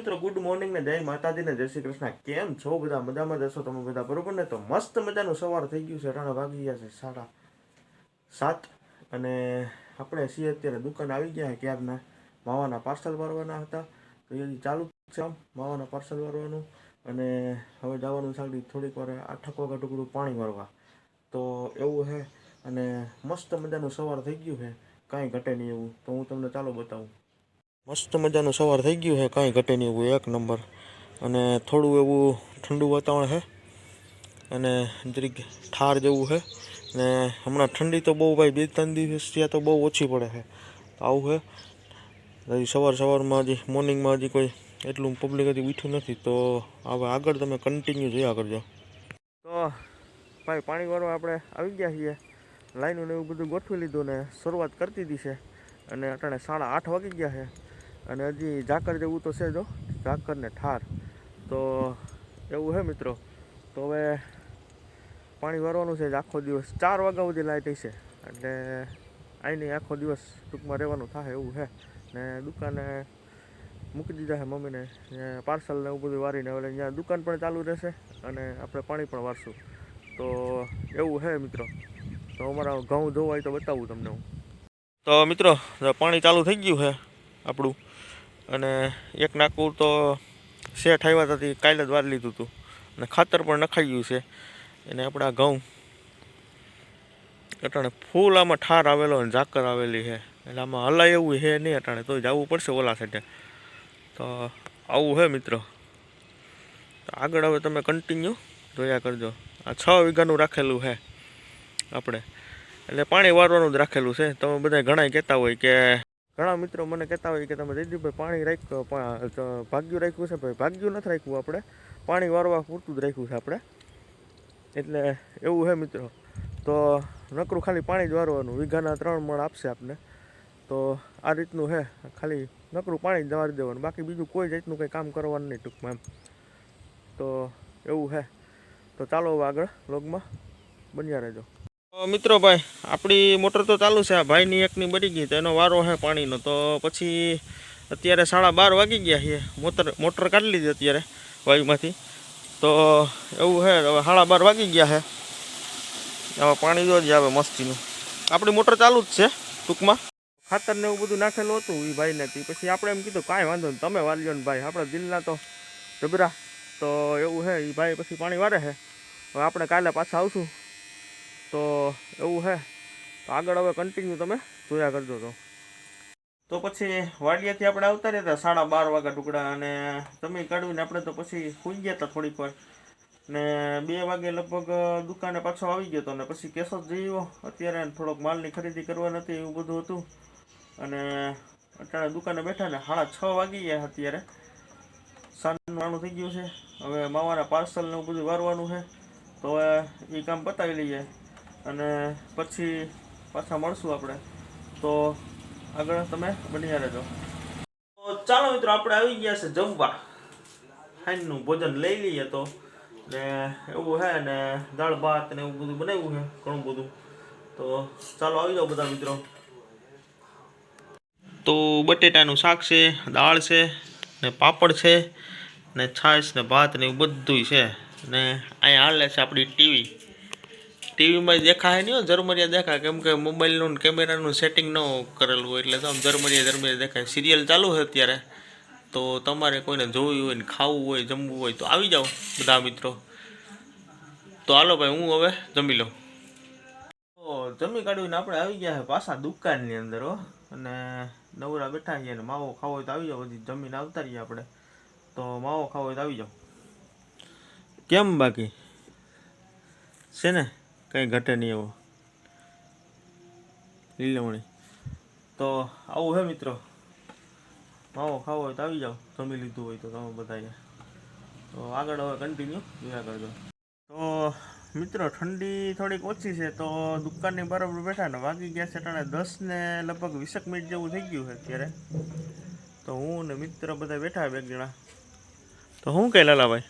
મિત્રો good morning ને જય માતાજી ને જય શ્રી કૃષ્ણ. કેમ છો બધા? મજામાં જશો તમે બધા? બરોબર ને? તો મસ્ત મજાનું સવાર થઈ ગયું છે. અટાણા વાગી ગયા છે સાડા સાત અને આપણે છીએ અત્યારે દુકાન આવી ગયા છે ક્યારના? માવાના પાર્સલ વારવાના હતા. તો એ ચાલુ છે માવાના પાર્સલ વારવાનું અને હવે જવાનું સાડી થોડીક વાર આઠક વાગા ટુકડું પાણી ભરવા તો એવું છે. અને મસ્ત મજાનું સવાર થઈ ગયું છે. કાંઈ ઘટે નહીં એવું. તો હું તમને ચાલો બતાવું. મસ્ત મજાનું સવાર થઈ ગયું છે, કાંઈ ઘટે નહીં એવું એક નંબર. અને થોડું એવું ઠંડુ વાતાવરણ છે. અને જરીક ઠાર જેવું છે. ને હમણાં ઠંડી તો બહુ ભાઈ, બે ત્રણ દિવસ ત્યાં તો બહુ ઓછી પડે છે. આવું છે. હજી સવાર સવારમાં હજી મોર્નિંગમાં હજી કોઈ એટલું પબ્લિક હજી ઉઠ્યું નથી, તો હવે આગળ તમે કન્ટિન્યુ જોયા કરજો. તો ભાઈ, પાણી વાળવા આપણે આવી ગયા છીએ. લાઈનું ને એવું બધું ગોઠવી લીધું ને શરૂઆત કરતી હતી છે. અને અટાણે સાડા આઠ વાગી ગયા છે. અને હજી ઝાકર જેવું તો છે જો ઝાકર ને ઠાર. તો એવું છે મિત્રો. તો હવે પાણી ભરવાનું છે, આખો દિવસ. ચાર વાગ્યા સુધી લાઇટ હશે. એટલે અહીંની આખો દિવસ ટૂંકમાં રહેવાનું થાય એવું છે ને દુકાને મૂકી દીધા છે મમ્મીને. પાર્સલ ને એવું બધું વારીને એટલે ત્યાં દુકાન પણ ચાલુ રહેશે અને આપણે પાણી પણ વારશું. તો એવું છે મિત્રો. તો અમારા ઘઉં જોવા હોય તો બતાવું તમને હું. તો મિત્રો, પાણી ચાલુ થઈ ગયું છે આપણું. અને એક નાકુર તો શેઠ આવ્યા હતા તે કાલે જ વાર લીધું હતું. અને ખાતર પણ નખાઈ ગયું છે. એને આપણા ઘઉં અટાણે ફૂલ આમાં ઠાર આવેલો અને ઝાકર આવેલી છે. એટલે આમાં હલાય એવું છે નહીં અટાણે, તો જવું પડશે ઓલા સાઈડે તો આવું છે મિત્રો. તો આગળ હવે તમે કન્ટિન્યુ જોયા કરજો. આ છ વીઘાનું રાખેલું છે આપણે. એટલે પાણી વારવાનું જ રાખેલું છે. તમે બધા ઘણા કહેતા હોય કે ઘણા મિત્રો મને કહેતા હોય કે તમે જયદીપભાઈ પાણી રાખ્યું ભાગ્યું રાખ્યું છે ભાઈ? ભાગ્યું નથી રાખ્યું આપણે. પાણી વારવા પૂરતું જ રાખ્યું છે આપણે. એટલે એવું છે મિત્રો. તો નકરું ખાલી પાણી જ વારવાનું. વીઘાના ત્રણ મણ આપશે આપને. તો આ રીતનું છે ખાલી નકરું પાણી જ વારી દેવાનું. બાકી બીજું કોઈ જાતનું કંઈ કામ કરવાનું નહીં ટૂંકમાં એમ. તો એવું છે તો ચાલો હવે આગળ લોગમાં બન્યા રહેજો. મિત્રો ભાઈ, આપણી મોટર તો ચાલુ છે. આ ભાઈની એકની બળી ગઈ તો એનો વારો છે પાણીનો. તો પછી અત્યારે સાડા બાર વાગી ગયા છે મોટર મોટર કાઢી લીધી અત્યારે વાયુમાંથી. તો એવું છે હવે સાડા બાર વાગી ગયા છે હવે પાણી જો જ આવે મસ્તીનું. આપણી મોટર ચાલુ જ છે ટૂંકમાં. ખાતર ને એવું બધું નાખેલું હતું એ ભાઈને તે. પછી આપણે એમ કીધું, કાંઈ વાંધો નહીં, તમે વાલ્યો ને ભાઈ. આપણા દિલના તો જબરા તો એવું છે એ ભાઈ પછી પાણી વારે છે હવે આપણે કાલે પાછા આવશું. તો એવું છે આગળ હવે કન્ટિન્યુ તમે જોયા કરજો તો. તો પછી વાડિયાથી આપણે આવતા રહ્યા હતા સાડા બાર વાગ્યા ટુકડા અને જમી કાઢવીને આપણે તો પછી સૂઈ ગયા હતા થોડીક વાર. ને બે વાગે લગભગ દુકાને પાછો આવી ગયો હતો ને પછી કેસો જ જઈ અત્યારે થોડોક માલની ખરીદી કરવા નથી એવું બધું હતું. અને અત્યારે દુકાને બેઠા ને સાડા છ વાગી ગયા અત્યારે. સાંજનું નાનું થઈ ગયું છે. હવે માવાના પાર્સલ ને બધું વારવાનું છે. તો એ કામ પતાવી લઈએ. અને પછી પાછા મળશું આપણે. તો આગળ તમે બની રહેજો. તો ચાલો મિત્રો, આપણે આવી ગયા છે જમવા. ખાઈનું ભોજન લઈ લઈએ તો. ને એવું છે ને દાળ ભાત ને એવું બધું બનાવ્યું છે ઘણું બધું. તો ચાલો આવી જાઓ બધા મિત્રો. તો બટેટાનું શાક છે, દાળ છે, ને પાપડ છે, ને છાશ ને ભાત ને એવું બધું છે. ને અહીંયા હાલે છે આપણી ટીવી. ટીવીમાં દેખાય નહીં હોય ઝરમરિયા દેખાય. કેમ કે મોબાઈલનું કેમેરાનું સેટિંગ ન કરેલું હોય એટલે આમ ઝરમરિયા ઝરમરિયા દેખાય. સિરિયલ ચાલુ છે અત્યારે. તો તમારે કોઈને જોવું હોય ને ખાવું હોય, જમવું હોય તો આવી જાઓ બધા મિત્રો. તો હાલો ભાઈ, હું હવે જમી લઉં. તો જમી કાઢીને આપણે આવી ગયા છે પાછા દુકાનની અંદર હો. અને નવરા બેઠા છીએ ને માવો ખાવો હોય તો આવી જાઓ, બધી જમીને આવતા રહીએ આપણે. તો માવો ખાવો હોય તો આવી જાઓ. કેમ બાકી? છે ને? કંઈ ઘટે નહીં એવો. લીલવણી તો આવું હે મિત્રો. માવો ખાવો હોય તો આવી જાઓ. જમી લીધું હોય તો તમે બધાએ. તો આગળ હવે કન્ટિન્યુ જોયા કરજો. તો મિત્રો ઠંડી થોડીક ઓછી છે તો દુકાનની બરાબર બેઠા ને વાગી ગયા છે ટાણે દસ ને લગભગ વીસેક મિનિટ જેવું થઈ ગયું છે અત્યારે. તો હું ને મિત્ર બધા બેઠા બે જણા. તો હું કહે લાલાભાઈ?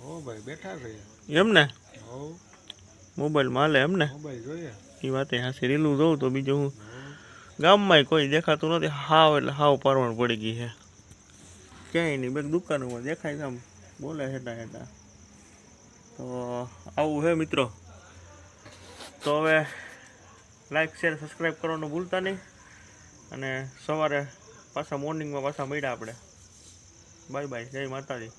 હો ભાઈ બેઠા છે. એમ ને હો. મોબાઈલમાં માલે એમ ને? જોઈએ. એ વાતે હાસી રીલું જોઉં તો બીજું હું ગામમાંય કોઈ દેખાતું નથી. હાવ એટલે હાવ પરવણ પડી ગઈ છે. ક્યાંય નહીં બે દુકાનોમાં દેખાય છે આમ. બોલે હેઠા હેઠા. તો આવું હે મિત્રો. તો હવે લાઈક શેર સબસ્ક્રાઈબ કરવાનું ભૂલતા નહીં. અને સવારે પાછા મોર્નિંગમાં પાછા મળ્યા આપણે. બાય બાય જય માતાજી.